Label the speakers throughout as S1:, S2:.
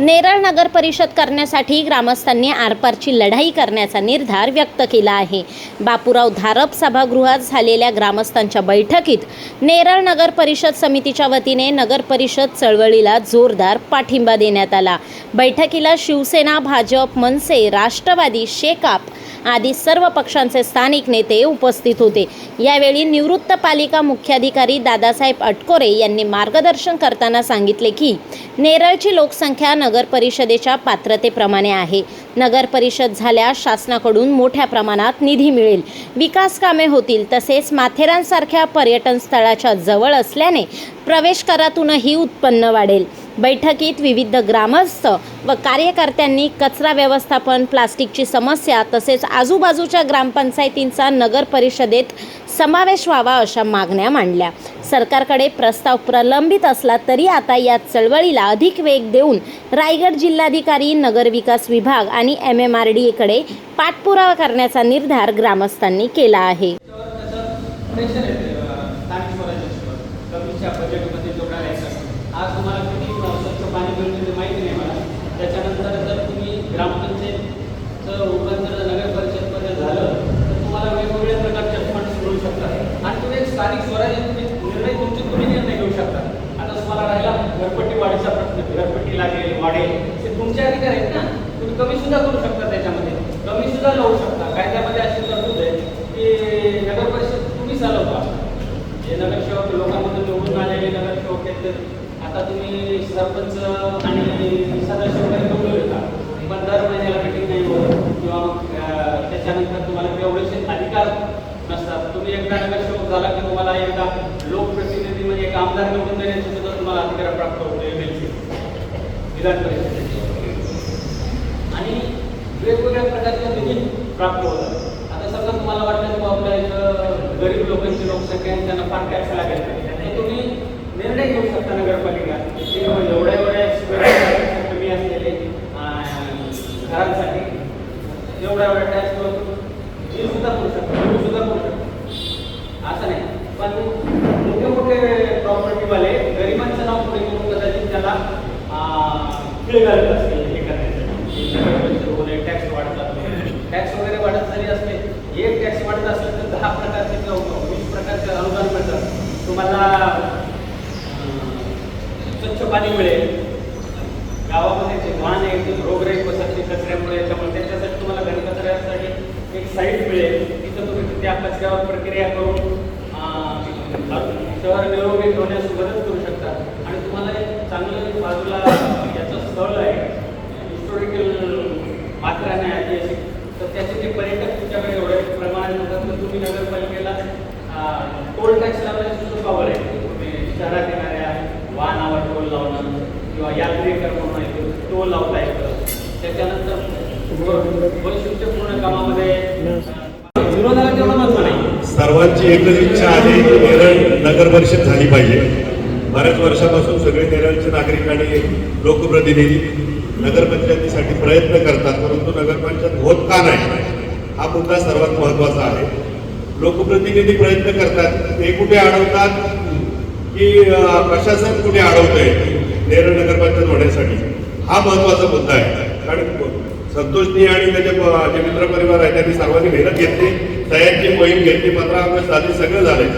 S1: नेरळ नगर परिषद करण्यासाठी ग्रामस्थांनी आरपारची लढाई करण्याचा निर्धार व्यक्त केला आहे. बापूराव धारप सभागृहात झालेल्या ग्रामस्थांच्या बैठकीत नेरळ नगर परिषद समितीच्या वतीने नगर परिषद चळवळीला जोरदार पाठिंबा देण्यात आला. बैठकीला शिवसेना भाजप मनसे राष्ट्रवादी शेकाप आदी सर्व पक्षांचे स्थानिक नेते उपस्थित होते. यावेळी निवृत्त पालिका मुख्याधिकारी दादासाहेब अटकोरे यांनी मार्गदर्शन करताना सांगितले की नेरळची लोकसंख्या नगर परिषदेच्या पात्रतेप्रमाणे आहे. नगर परिषद झाल्यास शासनाकडून मोठ्या प्रमाणात निधी मिळेल. विकास कामे होतील तसेच माथेरानसारख्या पर्यटन स्थळाच्या जवळ असल्याने प्रवेश करातूनही उत्पन्न वाढेल. बैठकीत विविध ग्रामस्थ व कार्यकर्त्यांनी कचरा व्यवस्थापन प्लास्टिकची समस्या तसेच आजूबाजूच्या ग्रामपंचायतींचा नगर परिषदेत समावेश व्हावा अशा मागण्या मांडल्या. सरकारकडे प्रस्ताव प्रलंबित असला तरी आता या चळवळीला अधिक वेग देऊन रायगड जिल्हाधिकारी नगरविकास विभाग आणि एम एम आर डी एकडे पाठपुरावा करण्याचा निर्धार ग्रामस्थांनी केला आहे
S2: त्याचं प्रेशर येते अं, स्थानिक स्वराज्यावर कमीच्या बजेटमध्ये जेवढा राहायचा आज तुम्हाला किती स्वच्छ पाणी मिळते ते माहिती नाही मला त्याच्यानंतर जर तुम्ही ग्रामपंचायतचं रूपांतर नगर परिषदमध्ये झालं तर तुम्हाला वेगवेगळ्या प्रकारचे फंड्स मिळू शकतात. आणि तुम्ही स्थानिक स्वराज्य तुम्ही निर्णय तुमचे तुम्ही निर्णय घेऊ शकता. आता तुम्हाला राहिला घरपट्टी वाढीचा प्रश्न. घरपट्टी लागेल वाढेल. ते तुमचे अधिकार आहेत ना. तुम्ही कमी सुद्धा करू शकता त्याच्यामध्ये. कमी सुद्धा लावू शकता. कायद्यामध्ये अशी तरतूद आहे की नगर परिषद तुम्ही चालवता. जे नगरसेवक लोकांमधून निवडून आलेले नगरसेवक आहेत तर आता तुम्ही सरपंच आणि सदस्य वगैरे निवडून येता पण दर महिन्याला किंवा मग त्याच्यानंतर तुम्हाला तेवढेसे अधिकार नसतात. तुम्ही एकदा नगरसेवक झाला की तुम्हाला एकदा लोकप्रतिनिधी म्हणजे एक आमदार निवडून देण्याचे सुद्धा तुम्हाला अधिकार प्राप्त होतो एम एल विधान परिषदेचे. आणि वेगवेगळ्या प्रकारच्या निधी प्राप्त होतात. आता समजा तुम्हाला वाटतं की आपल्या इथं गरीब लोकांची लोकसंख्या त्यांना फार टॅक्स लागेल. तर तुम्ही निर्णय घेऊ शकता नगरपालिका एवढ्या एवढ्या एवढा टॅक्स मी सुद्धा करू शकतो तुम्ही सुद्धा करू शकतो. असं नाही. पण मोठे मोठे प्रॉपर्टीवाले गरिबांचं नाव पुढे करून कदाचित त्याला खेळ घालत असतील हे करण्यासाठी टॅक्स म्हणजे वाढतात. टॅक्स वगैरे वाढत जरी असले एक टॅक्स वाढत असेल तर दहा प्रकारचे वीस प्रकारचे अनुदान मिळतात. तुम्हाला स्वच्छ पाणी मिळेल. गावामध्ये जे वाहन आहे ते रोगराई पसरते कचऱ्यामुळे त्यामुळे त्याच्यासाठी तुम्हाला घरी कचऱ्यासाठी एक साईट मिळेल. तिथं तुम्ही तिथे आपल्या कचऱ्यावर प्रक्रिया करून शहर निरोगी ठेवण्यास मदत करू शकता. आणि तुम्हाला एक चांगलं बाजूला याचं स्थळ आहे हिस्टोरिकल माथेरान ऐतिहासिक तर त्याचे जे पर्यटक तुमच्याकडे एवढ्या प्रमाणात येतात. तर तुम्ही नगरपालिकेला टोल टॅक्स लावण्याची सुद्धा पावर आहे. तुम्ही शहरात येणाऱ्या वाहनावर टोल लावणं किंवा यात्रेकर म्हणून टोल लावता येतं त्याच्यानंतर वैशिष्ट्यपूर्ण कामामध्ये अं, विरोधाला तेवढं महत्त्व नाही
S3: सर्वांची एकच इच्छा आहे की नेरळ नगर परिषद झाली पाहिजे. बऱ्याच वर्षापासून सगळे नेरळचे नागरिक आणि लोकप्रतिनिधी नगरपंचायतीसाठी प्रयत्न करतात परंतु नगरपंचायत होत का नाही हा मुद्दा सर्वात महत्त्वाचा आहे. लोकप्रतिनिधी प्रयत्न करतात ते कुठे अडवतात की प्रशासन कुठे अडवतंय नेरळ नगरपंचायत होण्यासाठी. हा महत्त्वाचा मुद्दा आहे. कारण संतोषनी आणि त्याचे जे मित्र परिवार आहे त्यांनी सर्वांनी मेहनत घेतली. सह्यांची मोहीम घेतली. पंधरा ऑगस्ट आधी सगळं झालंय.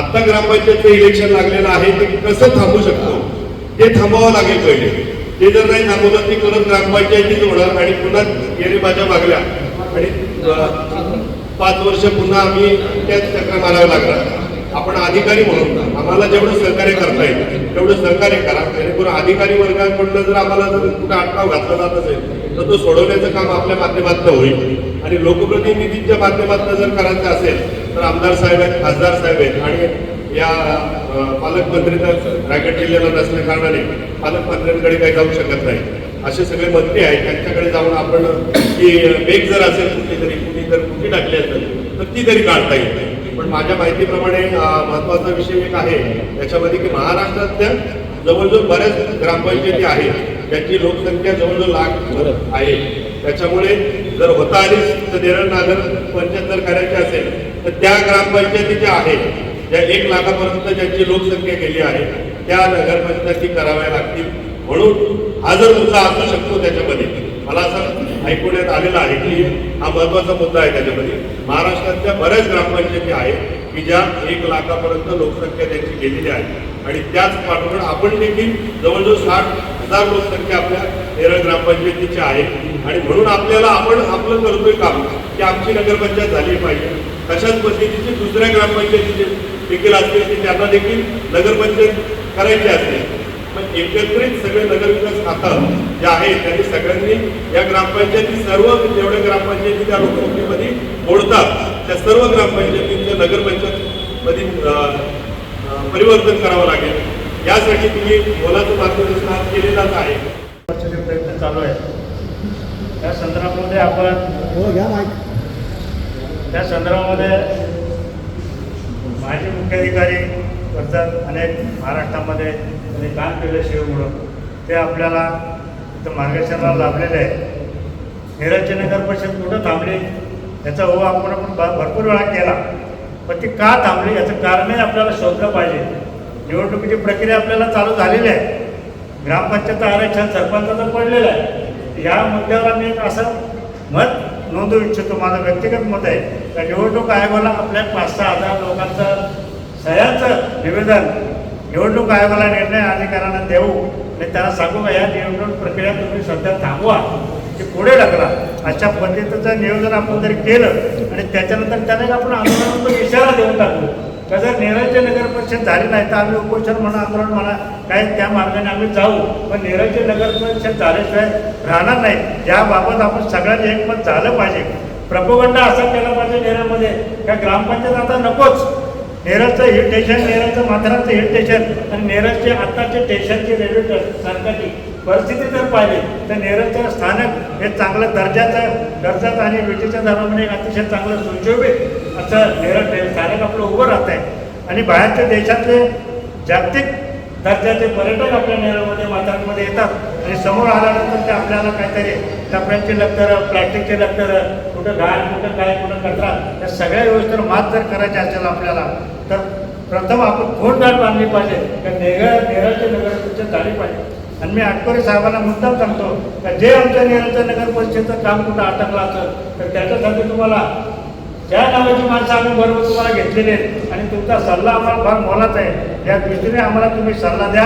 S3: आता ग्रामपंचायतचं इलेक्शन लागलेलं आहे ते कसं थांबू शकतो? ते थांबावं लागेल पहिले. ते जर नाही थांबवलं ती परत ग्रामपंचायतीच होणार आणि पुन्हा गेले माझ्या मागल्या. आणि पाच वर्ष पुन्हा आम्ही त्याच चक्र मारावं लागणार. आपण अधिकारी म्हणून आम्हाला जेवढं सहकार्य करता येईल तेवढं सहकार्य करा. जेणेकरून अधिकारी वर्गाकडनं जर आम्हाला जर कुठं अटकाव घातला जात असेल तर तो सोडवण्याचं काम आपल्या माध्यमातून होईल. आणि लोकप्रतिनिधींच्या माध्यमातून जर करायचं असेल तर आमदार साहेब आहेत खासदार साहेब आहेत आणि या अं, पालकमंत्री तर रायगड जिल्ह्याला नसल्या कारणाने पालकमंत्र्यांकडे काही जाऊ शकत नाही. असे सगळे मंत्री आहेत त्यांच्याकडे जाऊन आपण की वेग जर असेल कुठली तरी कुणी जर कुठे टाकली असेल तर ती तरी काढता येईल. पण माझ्या माहितीप्रमाणे महत्त्वाचा महत्त्वाचा विषय एक आहे त्याच्यामध्ये की महाराष्ट्रातल्या जवळजवळ बऱ्याच ग्रामपंचायती आहेत ज्यांची लोकसंख्या जवळजवळ लाख आहे. त्याच्यामुळे जर होता आलीच तर नेरळ नागर पंचायत जर करायची असेल तर त्या ग्रामपंचायती ज्या आहेत ज्या एक लाखापर्यंत ज्यांची लोकसंख्या गेली आहे त्या नगरपंचायती कराव्या लागतील. म्हणून हा जर मुद्दा असू शकतो त्याच्यामध्ये मला असं ऐकवण्यात आलेलं आहे की हा महत्त्वाचा मुद्दा आहे त्याच्यामध्ये. महाराष्ट्रातल्या बऱ्याच ग्रामपंचायती आहेत की ज्या एक लाखापर्यंत लोकसंख्या त्यांची गेलेली आहे. आणि त्याच पाठवून आपण देखील जवळजवळ साठ हजार लोकसंख्या आपल्या नेरळ ग्रामपंचायतीची आहे आणि म्हणून आपल्याला आपण आपलं करतोय काम की आमची नगरपंचायत झाली पाहिजे. तशाच पद्धतीची दुसऱ्या ग्रामपंचायतीचे देखील असतील की त्यांना देखील नगरपंचायत करायची असते. पण एकत्रित सगळे नगरविकास खातं जे आहे त्यांनी सगळ्यांनी या ग्रामपंचायती सर्व जेवढ्या ग्रामपंचायती त्या लोकसंख्येमध्ये मोडतात त्या सर्व ग्रामपंचायतींच्या नगरपंचायतीमध्ये परिवर्तन करावं लागेल. यासाठी तुम्ही मोलाचं मार्गदर्शन आज केलेलाच आहे.
S4: वर्षाचे प्रयत्न चालू आहेत. त्या संदर्भामध्ये आपण त्या संदर्भामध्ये माजी मुख्याधिकारी करतात अनेक महाराष्ट्रामध्ये त्यांनी काम केलं शिवमुळं ते आपल्याला इथं मार्गदर्शनाला लाभलेले आहे निरंजन नगर परिषद कुठं थांबली? याचा हो आपण आपण भरपूर वेळा केला. पण ती का थांबली याचं कारणही आपल्याला शोधलं पाहिजे. निवडणुकीची प्रक्रिया आपल्याला चालू झालेली आहे. ग्रामपंचायत आरक्षण सरपंचाचं पडलेलं आहे. या मुद्द्यावर मी एक असं मत नोंदवू इच्छितो. माझं व्यक्तिगत मत आहे. का निवडणूक आयोगाला आपल्या पाच सहा हजार लोकांचं सह्याचं निवेदन निवडणूक आयोगाला निर्णय अधिकाऱ्यांना देऊ आणि त्यांना सांगू का या निवडणूक प्रक्रिया तुम्ही सध्या थांबवा. ते पुढे ढकला. अशा पद्धतीचं नियोजन आपण जर केलं आणि त्याच्यानंतर त्याने आपण आंदोलनानंतर इशारा देऊन टाकू. का जर निरंजय नगर परिषद झाली नाही तर आम्ही उपोषण म्हणा आंदोलन म्हणा काय त्या मार्गाने आम्ही जाऊ. पण निरंजय नगर परिषद झाल्याशिवाय राहणार नाही. याबाबत आपण सगळ्यांनी एकमत झालं पाहिजे. प्रपोगंड असा केला पाहिजे नेरळमध्ये का ग्रामपंचायत आता नकोच. नेरळचं हिल स्टेशन नेरळचं माथेरानचं हिल स्टेशन आणि नेरळचे आत्ताचे स्टेशनची रेल्वे सरकारची परिस्थिती जर पाहिली तर नेरळचं स्थानक हे चांगलं दर्जाचं दर्जाचं आणि विजेच्या दरामध्ये अतिशय चांगलं सुशोभित असं नेरळ स्थानक आपलं उभं राहत आहे. आणि बाहेरच्या देशातले जागतिक दर्जाचे पर्यटक आपल्या नेरळमध्ये वातावरणामध्ये येतात. आणि समोर आल्यानंतर ते आपल्याला काहीतरी कपड्यांची लक्तरं प्लॅस्टिकचे लक्तरं कुठं घाण कुठं काय कुठं कचरा या सगळ्या व्यवस्थेवर मात जर करायची असेल आपल्याला तर प्रथम आपण खोड गाठ बांधली पाहिजे. तर नेरळ नेरळचे नगर झाली पाहिजे. आणि मी आटकोरे साहेबांना मुद्दाम सांगतो का जे आमच्या नेरळचं नगर परिषदेचं काम कुठं अटकलं असं तर त्याच्यासाठी तुम्हाला ज्या नावाची माणसं आम्ही बरोबर तुम्हाला घेतलेली आहेत आणि तुमचा सल्ला आम्हाला फार मोलाचा आहे. या दृष्टीने आम्हाला तुम्ही सल्ला द्या.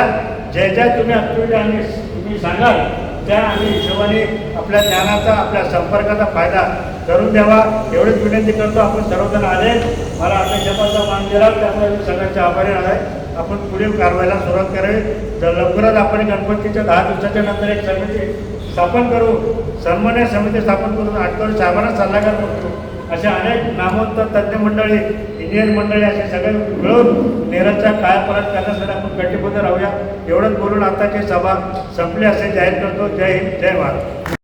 S4: ज्या ज्या तुम्ही ॲक्टिव्हिटी आणि तुम्ही सांगाल त्या आम्ही हिशोबाने आपल्या ज्ञानाचा आपल्या संपर्काचा फायदा करून द्यावा. एवढीच विनंती करतो. आपण सर्वजण आले. मला आपल्या मान दिला त्यामुळे मी सगळ्यांचे आभारी आहे आपण पुढील कारवाईला सुरुवात करावी तर लवकरच आपण गणपतीच्या दहा दिवसाच्या नंतर एक समिती स्थापन करू. सन्मान्य समिती स्थापन करून आठवड साहेबांना सल्लागार करतो अशा अनेक नामवंत तज्ज्ञ मंडळी इंजिनियर मंडळी असे सगळे मिळून नेरळच्या कायापालट करण्यासाठी आपण कटिबद्ध राहूया. एवढंच बोलून आताची सभा संपली असे जाहीर करतो. जय हिंद जय भारत.